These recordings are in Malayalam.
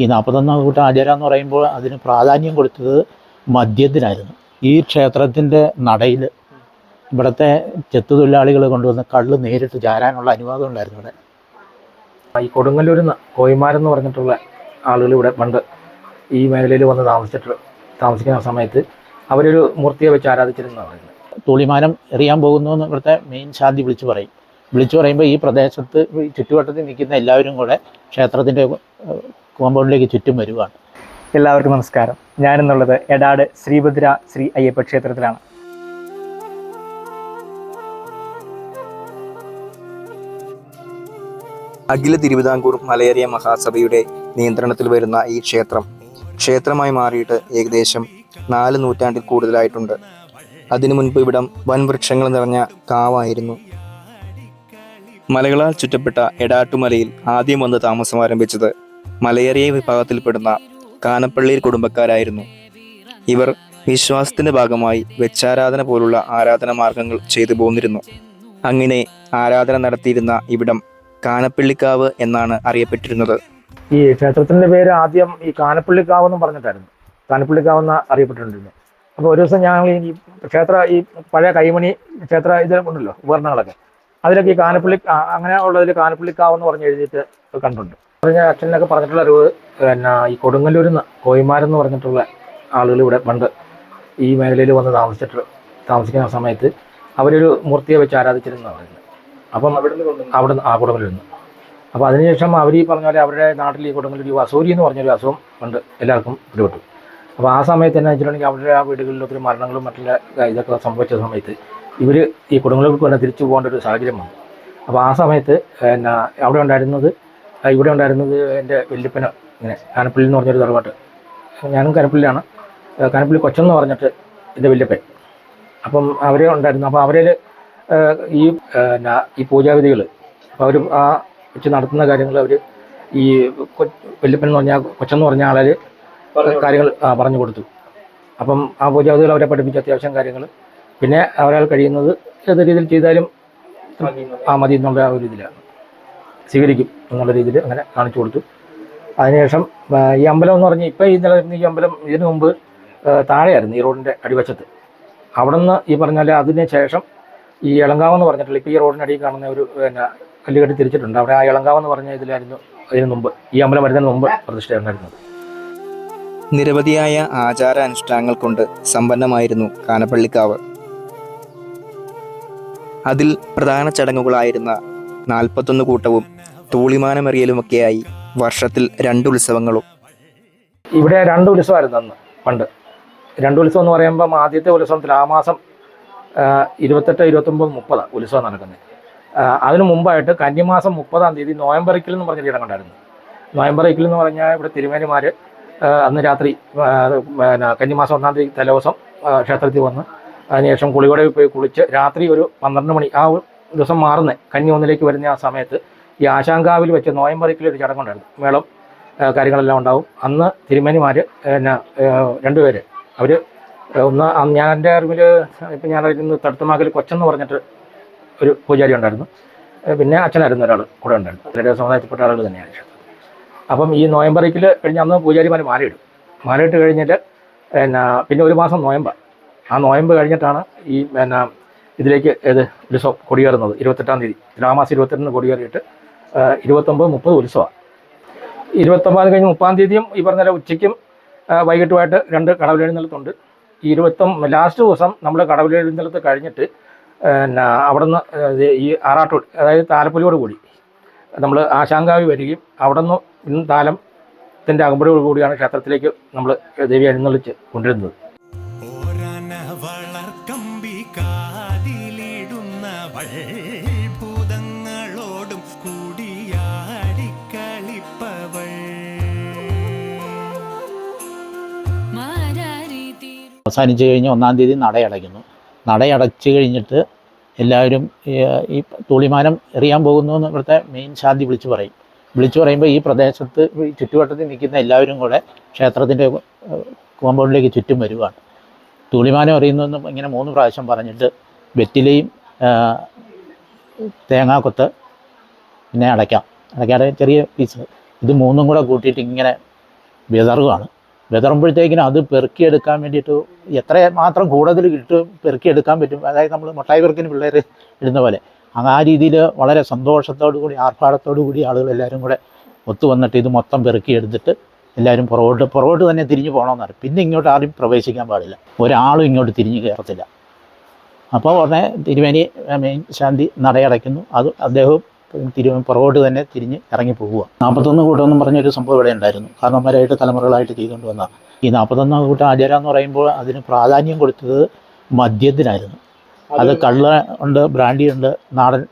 ഈ നാൽപ്പത്തൊന്നാം കൂട്ടം ആചാര എന്ന് പറയുമ്പോൾ അതിന് പ്രാധാന്യം കൊടുത്തത് മദ്യത്തിനായിരുന്നു. ഈ ക്ഷേത്രത്തിന്റെ നടയിൽ ഇവിടുത്തെ ചെത്തു തൊഴിലാളികൾ കൊണ്ടുവന്ന് കള്ള് നേരിട്ട് ചാരാനുള്ള അനുവാദം ഉണ്ടായിരുന്നു ഇവിടെ ഈ കൊടുങ്ങല്ലൂർ കോയിമാരെന്ന് പറഞ്ഞിട്ടുള്ള ആളുകൾ ഇവിടെ പണ്ട് ഈ മേഖലയിൽ വന്ന് താമസിച്ചിട്ട് താമസിക്കുന്ന സമയത്ത് അവരൊരു മൂർത്തിയെ വെച്ച് ആരാധിച്ചിരുന്നു പറയുന്നത് തുളിമാനം എറിയാൻ പോകുന്നു എന്ന് ഇവിടുത്തെ മെയിൻ ശാന്തി വിളിച്ചു പറയും. വിളിച്ചു പറയുമ്പോൾ ഈ പ്രദേശത്ത് ചുറ്റുവട്ടത്തിൽ നിൽക്കുന്ന എല്ലാവരും കൂടെ ക്ഷേത്രത്തിന്റെ കോമ്പൗണ്ടിലേക്ക് ചുറ്റും വരുവാണ്. എല്ലാവർക്കും നമസ്കാരം. ഞാനെന്നുള്ളത് എടാട് ശ്രീഭദ്ര ശ്രീ അയ്യപ്പ ക്ഷേത്രത്തിലാണ്. അഖില തിരുവിതാംകൂർ മലയേറിയ മഹാസഭയുടെ നിയന്ത്രണത്തിൽ വരുന്ന ഈ ക്ഷേത്രം ക്ഷേത്രമായി മാറിയിട്ട് ഏകദേശം നാല് നൂറ്റാണ്ടിൽ കൂടുതലായിട്ടുണ്ട്. അതിനു മുൻപ് ഇവിടം വൻ വൃക്ഷങ്ങൾ നിറഞ്ഞ കാവായിരുന്നു. മലകളാൽ ചുറ്റപ്പെട്ട എടാട്ടുമലയിൽ ആദ്യം വന്ന് താമസം ആരംഭിച്ചത് മലയേറിയ വിഭാഗത്തിൽപ്പെടുന്ന കാനപ്പള്ളിയിൽ കുടുംബക്കാരായിരുന്നു. ഇവർ വിശ്വാസത്തിന്റെ ഭാഗമായി വെച്ചാരാധന പോലുള്ള ആരാധന മാർഗങ്ങൾ ചെയ്തു പോന്നിരുന്നു. അങ്ങനെ ആരാധന നടത്തിയിരുന്ന ഇവിടം കാനപ്പള്ളിക്കാവ് എന്നാണ് അറിയപ്പെട്ടിരുന്നത്. ഈ ക്ഷേത്രത്തിന്റെ പേര് ആദ്യം ഈ കാനപ്പള്ളിക്കാവ് എന്ന് പറഞ്ഞിട്ടായിരുന്നു. കാനപ്പള്ളിക്കാവ് എന്ന് അറിയപ്പെട്ടിട്ടുണ്ടായിരുന്നു അപ്പോൾ ഒരു ദിവസം ഞങ്ങൾ ഈ ക്ഷേത്ര ഈ പഴയ കൈമണി ക്ഷേത്ര ഇത് ഉണ്ടല്ലോ ഉപകരണങ്ങളൊക്കെ അതിലൊക്കെ ഈ കാനപ്പള്ളി അങ്ങനെ ഉള്ളതിൽ കാനപ്പള്ളിക്കാവ് എന്ന് പറഞ്ഞ് എഴുതിയിട്ട് കണ്ടുണ്ട് പറഞ്ഞ അച്ഛനൊക്കെ പറഞ്ഞിട്ടുള്ള ഒരു പിന്നെ ഈ കൊടുങ്ങല്ലൂരിൽ നിന്ന് കോയിമാരെന്ന് പറഞ്ഞിട്ടുള്ള ആളുകൾ ഇവിടെ പണ്ട് ഈ മേഖലയിൽ വന്ന് താമസിച്ചിട്ട് താമസിക്കുന്ന സമയത്ത് അവരൊരു മൂർത്തിയെ വെച്ച് ആരാധിച്ചിരുന്നു പറയുന്നത്. അപ്പം അവിടെ നിന്ന് ആ കൊടുങ്ങല്ലൂരിൽ നിന്ന്. അപ്പോൾ അതിനുശേഷം അവർ ഈ പറഞ്ഞ പോലെ അവരുടെ നാട്ടിൽ ഈ കൊടുങ്ങല്ലൂർ ഈ വസൂരി എന്ന് പറഞ്ഞൊരു അസുഖം പണ്ട് എല്ലാവർക്കും പിടിപെട്ടു. അപ്പോൾ ആ സമയത്ത് തന്നെ വെച്ചിട്ടുണ്ടെങ്കിൽ അവരുടെ ആ വീടുകളിൽ ഒത്തിരി മരണങ്ങളും മറ്റുള്ള ഇതൊക്കെ സംഭവിച്ച സമയത്ത് ഇവർ ഈ കുടുംബങ്ങൾക്ക് തന്നെ തിരിച്ചു പോകേണ്ട ഒരു സാഹചര്യം വന്നു. അപ്പോൾ ആ സമയത്ത് പിന്നെ അവിടെ ഉണ്ടായിരുന്നത് ഇവിടെ ഉണ്ടായിരുന്നത് എന്റെ വല്യപ്പന ഇങ്ങനെ കാനപ്പള്ളി എന്ന് പറഞ്ഞൊരു തറവാട്ട്. ഞാനും കാനപ്പള്ളിയാണ് കാനപ്പള്ളി കൊച്ചെന്ന് പറഞ്ഞിട്ട് എന്റെ വല്യപ്പൻ. അപ്പം അവരെ ഉണ്ടായിരുന്നു. അപ്പം അവരിൽ ഈ ഈ പൂജാവിധികൾ അപ്പോൾ അവർ ആ വെച്ച് നടത്തുന്ന കാര്യങ്ങൾ അവർ ഈ വല്യപ്പൻ എന്ന് പറഞ്ഞാൽ കൊച്ചെന്ന് പറഞ്ഞ ആളിൽ കാര്യങ്ങൾ പറഞ്ഞു കൊടുത്തു. അപ്പം ആ പൂജാവിധികൾ അവരെ പഠിപ്പിച്ച അത്യാവശ്യം കാര്യങ്ങൾ പിന്നെ അവരാൾ കഴിയുന്നത് ഏത് രീതിയിൽ ചെയ്താലും ആ മതി എന്നുള്ള ആ ഒരു ഇതിലാണ്. സ്വീകരിക്കും എന്നുള്ള രീതിയിൽ അങ്ങനെ കാണിച്ചു കൊടുത്തു. അതിനുശേഷം ഈ അമ്പലം എന്ന് പറഞ്ഞാൽ ഇപ്പം ഈ നിലനിൽക്കുന്ന ഈ അമ്പലം ഇതിനു മുമ്പ് താഴെയായിരുന്നു ഈ റോഡിന്റെ അടിവശത്ത്. അവിടെ നിന്ന് ഈ പറഞ്ഞാൽ അതിന് ശേഷം ഈ ഇളങ്കാവ് എന്ന് പറഞ്ഞിട്ടുള്ള ഇപ്പോൾ ഈ റോഡിനടിയിൽ കാണുന്ന ഒരു പിന്നെ കല്ലുകെട്ടി തിരിച്ചിട്ടുണ്ട്. അവിടെ ആ ഇളങ്കാവ് എന്ന് പറഞ്ഞ ഇതിലായിരുന്നു അതിന് മുമ്പ് ഈ അമ്പലം വരുന്നതിന് മുമ്പ് പ്രതിഷ്ഠയുണ്ടായിരുന്നത് നിരവധിയായ ആചാര അനുഷ്ഠാനങ്ങൾ കൊണ്ട് സമ്പന്നമായിരുന്നു കാനപ്പള്ളിക്കാവ്. അതിൽ പ്രധാന ചടങ്ങുകളായിരുന്ന നാൽപ്പത്തൊന്ന് കൂട്ടവും തൂളിമാനമെറിയലുമൊക്കെയായി വർഷത്തിൽ രണ്ട് ഉത്സവങ്ങളും. ഇവിടെ രണ്ട് ഉത്സവമായിരുന്നു അന്ന് പണ്ട്. രണ്ട് ഉത്സവം എന്ന് പറയുമ്പം ആദ്യത്തെ ഉത്സവം തുലാമാസം ഇരുപത്തെട്ട് ഇരുപത്തൊമ്പത് മുപ്പത് ഉത്സവം നടക്കുന്നത്. അതിനു മുമ്പായിട്ട് കന്നിമാസം മുപ്പതാം തീയതി നോയമ്പറിക്കൽ എന്ന് പറഞ്ഞൊരു ഇടം ഉണ്ടായിരുന്നു ഇക്കിൽ എന്ന് പറഞ്ഞാൽ ഇവിടെ തിരുമേനിമാർ അന്ന് രാത്രി കന്നിമാസം ഒന്നാം തീയതി തലേദിവസം ക്ഷേത്രത്തിൽ വന്ന് അതിനുശേഷം കുളികടയിൽ പോയി കുളിച്ച് രാത്രി ഒരു പന്ത്രണ്ട് മണി ആ ദിവസം മാറുന്ന. കന്നി ഒന്നിലേക്ക് വരുന്ന ആ സമയത്ത് ഈ ആശാങ്കാവിൽ വെച്ച് നോയമ്പറിക്കൽ ഒരു ചടങ്ങുണ്ടായിരുന്നു മേളം കാര്യങ്ങളെല്ലാം ഉണ്ടാവും. അന്ന് തിരുമേനിമാർ പിന്നെ രണ്ടുപേര്. അവർ ഒന്ന് ഞാൻ എന്റെ അറിവിൽ ഇപ്പം ഞാൻ അറിയുന്നത് തടുത്തമാകൽ കൊച്ചെന്ന് പറഞ്ഞിട്ട് ഒരു പൂജാരി ഉണ്ടായിരുന്നു. പിന്നെ അച്ഛനായിരുന്നു ഒരാൾ കൂടെ ഉണ്ടായിരുന്നു. അതിന്റെ സമുദായത്തിൽപ്പെട്ട ആളുകൾ തന്നെയാണ് അപ്പം ഈ നോയമ്പറിക്കൽ കഴിഞ്ഞ് അന്ന് പൂജാരിമാർ മാലയിടും. മാലയിട്ട് കഴിഞ്ഞിട്ട് പിന്നെ പിന്നെ ഒരു മാസം നോയമ്പ. ആ നോയമ്പ് കഴിഞ്ഞിട്ടാണ് ഈ പിന്നെ ഇതിലേക്ക് ഏത് ഒരു കൊടിയേറുന്നത്. ഇരുപത്തെട്ടാം തീയതി. രാമാസം ഇരുപത്തെട്ടിന് കൊടിയേറിയിട്ട് ഇരുപത്തൊമ്പത് മുപ്പത് ഉത്സവമാണ് ഇരുപത്തൊമ്പത് കഴിഞ്ഞ് മുപ്പതാം തീയതിയും ഈ പറഞ്ഞ ഉച്ചയ്ക്കും വൈകിട്ടുമായിട്ട് രണ്ട് കടവിലെഴുന്നള്ളത്തുണ്ട്. ഈ ഇരുപത്തൊം ലാസ്റ്റ് ദിവസം നമ്മൾ കടവിലെഴുന്നള്ളത്ത് കഴിഞ്ഞിട്ട് പിന്നെ അവിടെ നിന്ന് ഈ ആറാട്ടോട് അതായത് താലപ്പൊലിയോട് കൂടി നമ്മൾ ആശാങ്കാവി വരികയും അവിടെ നിന്ന് ഇന്ന് താലത്തിന്റെ അകമ്പടിയോട് കൂടിയാണ് ക്ഷേത്രത്തിലേക്ക് നമ്മൾ ദേവി എഴുന്നള്ളിച്ച് കൊണ്ടുവരുന്നത്. അവസാനിച്ച് കഴിഞ്ഞ് ഒന്നാം തീയതി നടയടയ്ക്കുന്നു. നടയടച്ച് കഴിഞ്ഞിട്ട് എല്ലാവരും ഈ തുളിമാനം എറിയാൻ പോകുന്നു എന്ന് ഇവിടുത്തെ മെയിൻ ശാന്തി വിളിച്ചു പറയും. വിളിച്ചു പറയുമ്പോൾ ഈ പ്രദേശത്ത് ഈ ചുറ്റുവട്ടത്തിൽ നിൽക്കുന്ന എല്ലാവരും കൂടെ ക്ഷേത്രത്തിന്റെ കോമ്പൗണ്ടിലേക്ക് ചുറ്റും വരുവാണ്. തുളിമാനം എറിയുന്നെന്നും ഇങ്ങനെ മൂന്ന് പ്രാവശ്യം പറഞ്ഞിട്ട് വെറ്റിലയും തേങ്ങാക്കൊത്ത് പിന്നെ അടയ്ക്കാം. അടയ്ക്കാതെ ചെറിയ പീസ് ഇത് മൂന്നും കൂടെ കൂട്ടിയിട്ട് ഇങ്ങനെ വിതറുകയാണ് വിതറുമ്പോഴത്തേക്കിനും അത് പെറുക്കിയെടുക്കാൻ വേണ്ടിയിട്ട് എത്ര മാത്രം കൂടുതൽ കിട്ടും പെറുക്കിയെടുക്കാൻ പറ്റും. അതായത് നമ്മൾ മുട്ടായി പെറുക്കിന് പിള്ളേർ ഇടുന്ന പോലെ. ആ രീതിയിൽ വളരെ സന്തോഷത്തോടു കൂടി ആർഭാടത്തോടു കൂടി ആളുകൾ എല്ലാവരും കൂടെ ഒത്തു വന്നിട്ട് ഇത് മൊത്തം പെറുക്കിയെടുത്തിട്ട് എല്ലാവരും പുറകോട്ട് പുറകോട്ട് തന്നെ തിരിഞ്ഞു പോകണമെന്നാണ് പിന്നെ ഇങ്ങോട്ട് ആരും പ്രവേശിക്കാൻ പാടില്ല. ഒരാളും ഇങ്ങോട്ട് തിരിഞ്ഞു കയറത്തില്ല. അപ്പോൾ ഉടനെ തിരുമേനി മെയിൻ ശാന്തി നടയടയ്ക്കുന്നു. അത് അദ്ദേഹവും തിരു പുറകോട്ട് തന്നെ തിരിഞ്ഞ് ഇറങ്ങി പോവുക നാൽപ്പത്തൊന്ന് കൂട്ടം എന്ന് പറഞ്ഞൊരു സംഭവം ഇവിടെ ഉണ്ടായിരുന്നു. കാരണന്മാരായിട്ട് തലമുറകളായിട്ട് ചെയ്തുകൊണ്ട് വന്ന ഈ നാൽപ്പത്തൊന്ന് കൂട്ടം ആചാരം എന്ന് പറയുമ്പോൾ അതിന് പ്രാധാന്യം കൊടുത്തത് മദ്യത്തിനായിരുന്നു. അത് കള്ള ഉണ്ട് ബ്രാൻഡി ഉണ്ട് നാടൻ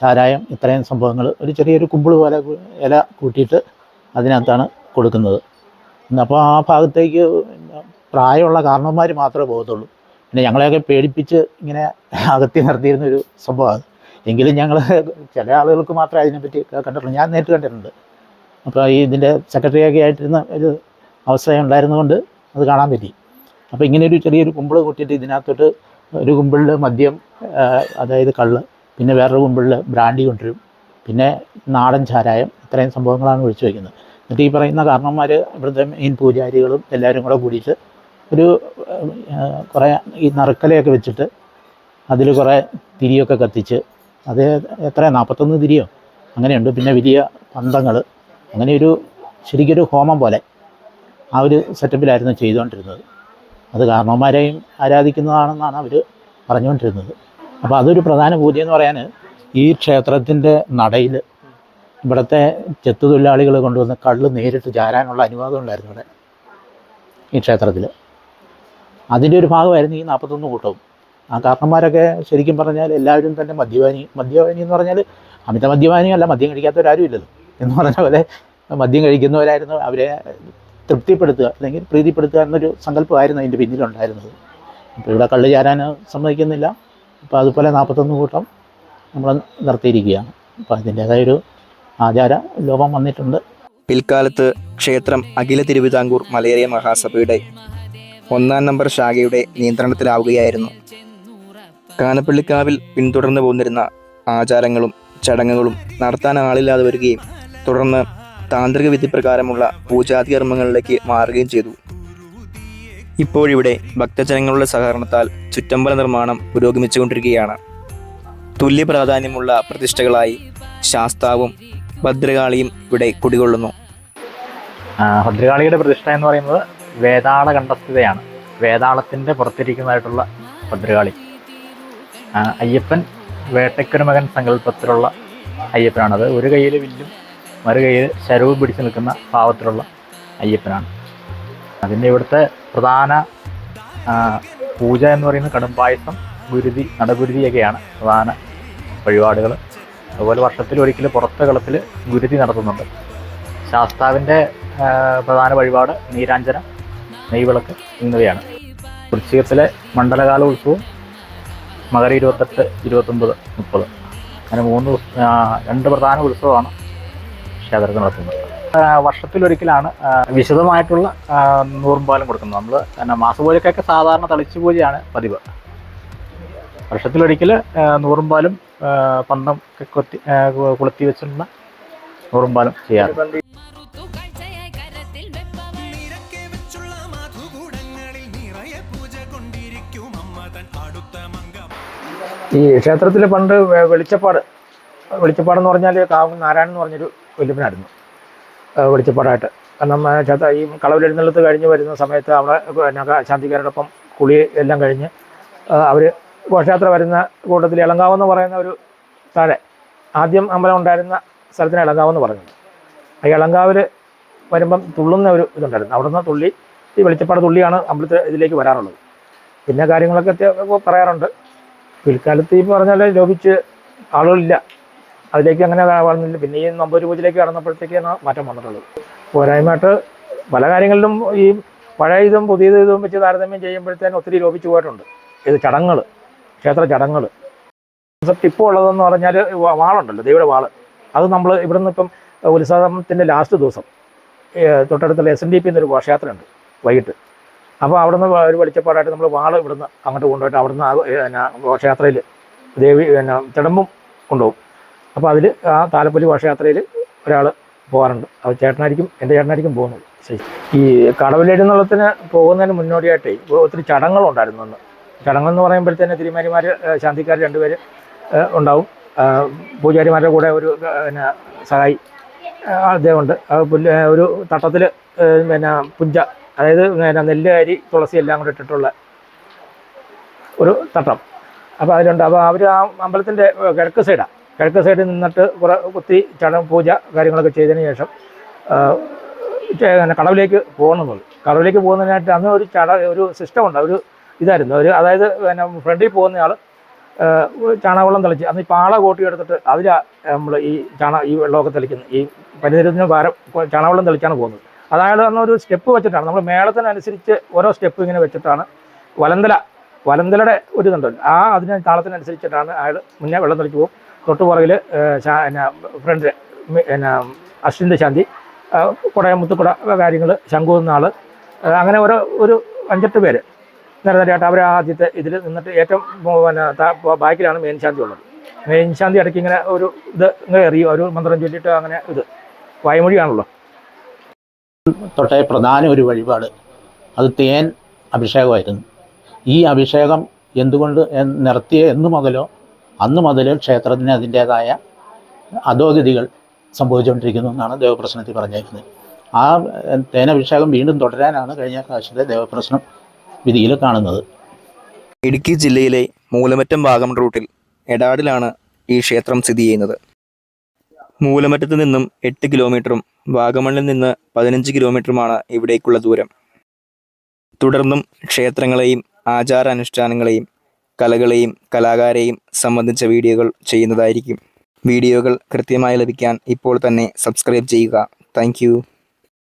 ചാരായം ഇത്രയും സംഭവങ്ങൾ ഒരു ചെറിയൊരു കുമ്പിൾ പോലെ ഇല കൂട്ടിയിട്ട് അതിനകത്താണ് കൊടുക്കുന്നത്. അപ്പോൾ ആ ഭാഗത്തേക്ക് പ്രായമുള്ള കാരണവന്മാർ മാത്രമേ പോകത്തുള്ളൂ. പിന്നെ ഞങ്ങളെയൊക്കെ പേടിപ്പിച്ച് ഇങ്ങനെ അകത്തി നിർത്തിയിരുന്ന ഒരു സംഭവമാണ്. എങ്കിലും ഞങ്ങൾ ചില ആളുകൾക്ക് മാത്രമേ അതിനെപ്പറ്റി കണ്ടിട്ടുള്ളൂ. ഞാൻ നേരിട്ട് കണ്ടിട്ടുണ്ട്. അപ്പോൾ ഈ ഇതിന്റെ സെക്രട്ടറിയൊക്കെ ആയിട്ടിരുന്ന ഒരു അവസരം ഉണ്ടായിരുന്നുകൊണ്ട് അത് കാണാൻ പറ്റി. അപ്പോൾ ഇങ്ങനെ ഒരു ചെറിയൊരു കുമ്പിൾ കൂട്ടിയിട്ട് ഇതിനകത്തോട്ട് ഒരു കുമ്പിളിൽ മദ്യം അതായത് കള്ള് പിന്നെ വേറൊരു കുമ്പിളിൽ ബ്രാൻഡി കൊണ്ടുവരും. പിന്നെ നാടൻ ചാരായം ഇത്രയും സംഭവങ്ങളാണ് ഒഴിച്ചു വയ്ക്കുന്നത്. എന്നിട്ട് ഈ പറയുന്ന കാരണന്മാർ ഇവിടുത്തെ മെയിൻ പൂജാരികളും എല്ലാവരും കൂടെ കൂടിയിട്ട് ഒരു കുറേ ഈ നറുക്കലയൊക്കെ വെച്ചിട്ട് അതിൽ കുറേ തിരിയൊക്കെ കത്തിച്ച് അത് എത്ര നാൽപ്പത്തൊന്ന് തിരിയോ? അങ്ങനെയുണ്ട്. പിന്നെ വലിയ പന്തങ്ങൾ അങ്ങനെ ഒരു ശരിക്കൊരു ഹോമം പോലെ ആ ഒരു സെറ്റപ്പിലായിരുന്നു ചെയ്തുകൊണ്ടിരുന്നത്. അത് കാരണവന്മാരെയും ആരാധിക്കുന്നതാണെന്നാണ് അവർ പറഞ്ഞുകൊണ്ടിരുന്നത്. അപ്പോൾ അതൊരു പ്രധാന പൂജ എന്ന് പറയാൻ ഈ ക്ഷേത്രത്തിന്റെ നടയിൽ ഇവിടുത്തെ ചെത്തു തൊഴിലാളികൾ കൊണ്ടുവന്ന് കള്ള് നേരിട്ട് ചാരാനുള്ള അനുവാദം ഉണ്ടായിരുന്നു ഇവിടെ ഈ ക്ഷേത്രത്തിൽ അതിന്റെ ഒരു ഭാഗമായിരുന്നു ഈ നാൽപ്പത്തൊന്ന് കൂട്ടവും. ആ കാരണന്മാരൊക്കെ ശരിക്കും പറഞ്ഞാൽ എല്ലാവരും തന്നെ മദ്യപാനി മദ്യപാനി എന്ന് പറഞ്ഞാൽ അമിത മദ്യപാനിയല്ല മദ്യം കഴിക്കാത്തവരാരും ഇല്ലല്ലോ. എന്ന് പറഞ്ഞ പോലെ മദ്യം കഴിക്കുന്നവരായിരുന്നു അവരെ തൃപ്തിപ്പെടുത്തുക അല്ലെങ്കിൽ പ്രീതിപ്പെടുത്തുക എന്നൊരു സങ്കല്പമായിരുന്നു അതിന്റെ പിന്നിലുണ്ടായിരുന്നത്. അപ്പോൾ ഇവിടെ കള്ള് ചാരാൻ സമ്മതിക്കുന്നില്ല. അപ്പോൾ അതുപോലെ നാൽപ്പത്തൊന്ന് കൂട്ടം നമ്മൾ നിർത്തിയിരിക്കുകയാണ്. അപ്പോൾ അതിന്റേതായൊരു ആചാര ലോപം വന്നിട്ടുണ്ട്. പിൽക്കാലത്ത് ക്ഷേത്രം അഖില തിരുവിതാംകൂർ മലയേറിയ മഹാസഭയുടെ ഒന്നാം നമ്പർ ശാഖയുടെ നിയന്ത്രണത്തിലാവുകയായിരുന്നു. കാനപ്പള്ളിക്കാവിൽ പിന്തുടർന്നു പോന്നിരുന്ന ആചാരങ്ങളും ചടങ്ങുകളും നടത്താൻ ആളില്ലാതെ വരികയും തുടർന്ന് താന്ത്രിക വിധി പ്രകാരമുള്ള പൂജാതികർമ്മങ്ങളിലേക്ക് മാറുകയും ചെയ്തു. ഇപ്പോഴിവിടെ ഭക്തജനങ്ങളുടെ സഹകരണത്താൽ ചുറ്റമ്പല നിർമ്മാണം പുരോഗമിച്ചുകൊണ്ടിരിക്കുകയാണ്. തുല്യ പ്രാധാന്യമുള്ള പ്രതിഷ്ഠകളായി ശാസ്താവും ഭദ്രകാളിയും ഇവിടെ കുടികൊള്ളുന്നു. ഭദ്രകാളിയുടെ പ്രതിഷ്ഠ എന്ന് പറയുന്നത് വേതാള കണ്ഠസ്ഥിതയാണ് വേതാളത്തിന്റെ പുറത്തിരിക്കുന്നതായിട്ടുള്ള ഭദ്രകാളി. അയ്യപ്പൻ വേട്ടയ്ക്കൊരു മകൻ സങ്കല്പത്തിലുള്ള അയ്യപ്പനാണത്. ഒരു കയ്യിൽ വില്ലും മറു കയ്യിൽ ശരവും പിടിച്ചു നിൽക്കുന്ന ഭാവത്തിലുള്ള അയ്യപ്പനാണ്. അതിന്റെ ഇവിടുത്തെ പ്രധാന പൂജ എന്ന് പറയുന്നത് കടുംപായസം ഗുരുതി നടഗുരുതിയൊക്കെയാണ് പ്രധാന വഴിപാടുകൾ അതുപോലെ വർഷത്തിൽ ഒരിക്കൽ പുറത്തെ കളത്തിൽ ഗുരുതി നടത്തുന്നുണ്ട്. ശാസ്താവിന്റെ പ്രധാന വഴിപാട് നീരാഞ്ജനം നെയ്വിളക്ക് എന്നിവയാണ്. വൃശ്ചികത്തിലെ മണ്ഡലകാല ഉത്സവവും മകര ഇരുപത്തെട്ട് ഇരുപത്തൊമ്പത് മുപ്പത്. അങ്ങനെ മൂന്ന് രണ്ട് പ്രധാന ഉത്സവമാണ് ക്ഷേത്രത്തിൽ നടത്തുന്നത്. വർഷത്തിലൊരിക്കലാണ് വിശദമായിട്ടുള്ള നൂറുമ്പാലം കൊടുക്കുന്നത്. നമ്മൾ പിന്നെ മാസപൂജക്കൊക്കെ സാധാരണ തളിച്ചു പൂജയാണ് പതിവ് വർഷത്തിലൊരിക്കൽ നൂറുമ്പാലും പന്തം കൊത്തി കൊളുത്തി വെച്ചിട്ടുള്ള നൂറുമ്പാലും ചെയ്യാറുണ്ട് ഈ ക്ഷേത്രത്തിൽ പണ്ട് വെളിച്ചപ്പാട് വെളിച്ചപ്പാട് വെളിച്ചപ്പാടെന്ന് പറഞ്ഞാൽ കാവ് നാരായണൻ എന്ന് പറഞ്ഞൊരു വല്യപ്പനായിരുന്നു. വെളിച്ചപ്പാടായിട്ട്. കാരണം ക്ഷേത്ര ഈ കളവിലെഴുന്നള്ളത്ത് കഴിഞ്ഞ് വരുന്ന സമയത്ത് അവിടെ പിന്നെ ശാന്തിക്കാരോടൊപ്പം കുളി എല്ലാം കഴിഞ്ഞ് അവർ ഘോഷയാത്ര വരുന്ന കൂട്ടത്തിൽ ഇളങ്കാവ് എന്ന് പറയുന്ന ഒരു താഴെ ആദ്യം അമ്പലം ഉണ്ടായിരുന്ന സ്ഥലത്തിന് ഇളങ്കാവ് എന്ന് പറയുന്നത്. ആ ഇളങ്കാവിൽ വരുമ്പം തുള്ളുന്ന ഒരു ഇതുണ്ടായിരുന്നു. അവിടുന്ന് തുള്ളി ഈ വെളിച്ചപ്പാട് തുള്ളിയാണ് അമ്പലത്തിൽ ഇതിലേക്ക് വരാറുള്ളത്. പിന്നെ കാര്യങ്ങളൊക്കെ പറയാറുണ്ട്. പിൽക്കാലത്ത് ഈ പറഞ്ഞാൽ ലോപിച്ച് ആളുകളില്ല. അതിലേക്ക് അങ്ങനെ വളർന്നില്ല. പിന്നെ ഈ നമ്പൂരി പൂജയിലേക്ക് കടന്നപ്പോഴത്തേക്കാണ് മാറ്റം വന്നിട്ടുള്ളത്. പോരായ്മയായിട്ട് പല കാര്യങ്ങളിലും ഈ പഴയ ഇതും പുതിയ ഇതും വെച്ച് താരതമ്യം ചെയ്യുമ്പോഴത്തേനും ഒത്തിരി ലോപിച്ചു പോയിട്ടുണ്ട്. ഇത് ചടങ്ങുകൾ ക്ഷേത്ര ചടങ്ങുകൾ കൺസെപ്റ്റ് ഇപ്പോൾ ഉള്ളതെന്ന് പറഞ്ഞാൽ വാളുണ്ടല്ലോ ദൈവയുടെ വാൾ. അത് നമ്മൾ ഇവിടെ നിന്ന് ഇപ്പം ഉത്സവത്തിന്റെ ലാസ്റ്റ് ദിവസം തൊട്ടടുത്തുള്ള എസ് എൻ ഡി പി എന്നൊരു ഘോഷയാത്രയുണ്ട് വൈകിട്ട്. അപ്പോൾ അവിടുന്ന് ഒരു വെളിച്ചപ്പാടായിട്ട് നമ്മൾ വാൾ ഇവിടുന്ന് അങ്ങോട്ട് കൊണ്ടുപോയിട്ട് അവിടുന്ന് ആ, പിന്നെ ഘോഷയാത്രയിൽ ദേവി പിന്നെ തിടമ്പും കൊണ്ടുപോകും. അപ്പോൾ അതിൽ ആ താലപ്പൊലി ഘോഷയാത്രയിൽ ഒരാൾ പോകാറുണ്ട്. അത് ചേട്ടനായിരിക്കും എന്റെ ചേട്ടനായിരിക്കും പോകുന്നത്. ശരി. ഈ കടവിലെഴുന്നള്ളത്തിന് പോകുന്നതിന് മുന്നോടിയായിട്ടേ ഒത്തിരി ചടങ്ങുകളുണ്ടായിരുന്നു അന്ന്. ചടങ്ങെന്ന് പറയുമ്പോഴത്തേന് തിരുമാരിമാർ ശാന്തിക്കാർ രണ്ടുപേർ ഉണ്ടാവും. പൂജാരിമാരുടെ കൂടെ ഒരു പിന്നെ സഹായി അദ്ദേഹമുണ്ട്. ഒരു തട്ടത്തിൽ പിന്നെ പുഞ്ച അതായത് നെല്ല് അരി തുളസി എല്ലാം കൂടെ ഇട്ടിട്ടുള്ള ഒരു തട്ടം. അപ്പോൾ അതിലുണ്ട്. അപ്പോൾ അവർ ആ അമ്പലത്തിന്റെ കിഴക്ക് സൈഡാണ് കിഴക്ക് സൈഡിൽ നിന്നിട്ട് കുറെ കുത്തി ചട പൂജ കാര്യങ്ങളൊക്കെ ചെയ്തതിന് ശേഷം കടവിലേക്ക് പോകുന്നുള്ളൂ കടവിലേക്ക് പോകുന്നതിനായിട്ട് അന്ന് ഒരു ചട ഒരു സിസ്റ്റം ഉണ്ട്. ഒരു ഇതായിരുന്നു. ഒരു അതായത് പിന്നെ ഫ്രണ്ടിൽ പോകുന്നയാൾ ചാണകവെള്ളം തെളിച്ച് അന്ന് ഈ പാള കൂട്ടി എടുത്തിട്ട് അതിലാണ് നമ്മൾ ഈ ചാണ ഈ വെള്ളമൊക്കെ തെളിക്കുന്നത്. ഈ പരിനിരത്തിന് ഭാരം ചാണകവെള്ളം തെളിച്ചാണ് പോകുന്നത്. അതായത് അന്ന് ഒരു സ്റ്റെപ്പ് വെച്ചിട്ടാണ്. നമ്മൾ മേളത്തിനനുസരിച്ച് ഓരോ സ്റ്റെപ്പ് ഇങ്ങനെ വെച്ചിട്ടാണ് വലന്തല വലന്തലയുടെ ഒരു ഇതുണ്ടല്ലോ ആ അതിന് താളത്തിനനുസരിച്ചിട്ടാണ് അയാൾ മുന്നേ വെള്ളം തെളിച്ച് പോകും. തൊട്ട് പുറകിൽ പിന്നെ ഫ്രണ്ട് പിന്നെ അശ്വിന്റെ ശാന്തി കുട മുത്തുക്കുട കാര്യങ്ങൾ ശംഖു എന്ന ആൾ അങ്ങനെ ഓരോ ഒരു അഞ്ചെട്ട് പേര് നിരനിരയായിട്ട് അവർ ആദ്യത്തെ ഇതിൽ നിന്നിട്ട് ഏറ്റവും പിന്നെ ബാക്കിലാണ് മെയിൻ ശാന്തി ഉള്ളത്. മെയിൻ ശാന്തി ഇടയ്ക്ക് ഇങ്ങനെ ഒരു ഇത് ഇങ്ങനെ എറിയും. ഒരു മന്ത്രം ചൊല്ലിയിട്ട് അങ്ങനെ ഇത് വായ്മൊഴിയാണല്ലോ തൊട്ടേ പ്രധാന ഒരു വഴിപാട്. അത് തേൻ അഭിഷേകമായിരുന്നു. ഈ അഭിഷേകം എന്തുകൊണ്ട് നിർത്തിയ എന്നു മുതലോ അന്ന് മുതൽ ക്ഷേത്രത്തിന് അതിന്റേതായ അധോഗതികൾ സംഭവിച്ചുകൊണ്ടിരിക്കുന്നു എന്നാണ് ദേവപ്രശ്നത്തിൽ പറഞ്ഞേക്കുന്നത് ആ തേനഭിഷേകം വീണ്ടും തുടരാനാണ് കഴിഞ്ഞ പ്രാവശ്യത്തെ ദേവപ്രശ്നം വിധിയിൽ കാണുന്നത്. ഇടുക്കി ജില്ലയിലെ മൂലമറ്റം ഭാഗം റൂട്ടിൽ എടാടിലാണ് ഈ ക്ഷേത്രം സ്ഥിതി ചെയ്യുന്നത്. മൂലമറ്റത്ത് നിന്നും എട്ട് കിലോമീറ്ററും വാഗമണിൽ നിന്ന് പതിനഞ്ച് കിലോമീറ്ററുമാണ് ഇവിടേക്കുള്ള ദൂരം. തുടർന്നും ക്ഷേത്രങ്ങളെയും ആചാരാനുഷ്ഠാനങ്ങളെയും കലകളെയും കലാകാരെയും സംബന്ധിച്ച വീഡിയോകൾ ചെയ്യുന്നതായിരിക്കും. വീഡിയോകൾ കൃത്യമായി ലഭിക്കാൻ ഇപ്പോൾ തന്നെ സബ്സ്ക്രൈബ് ചെയ്യുക. താങ്ക്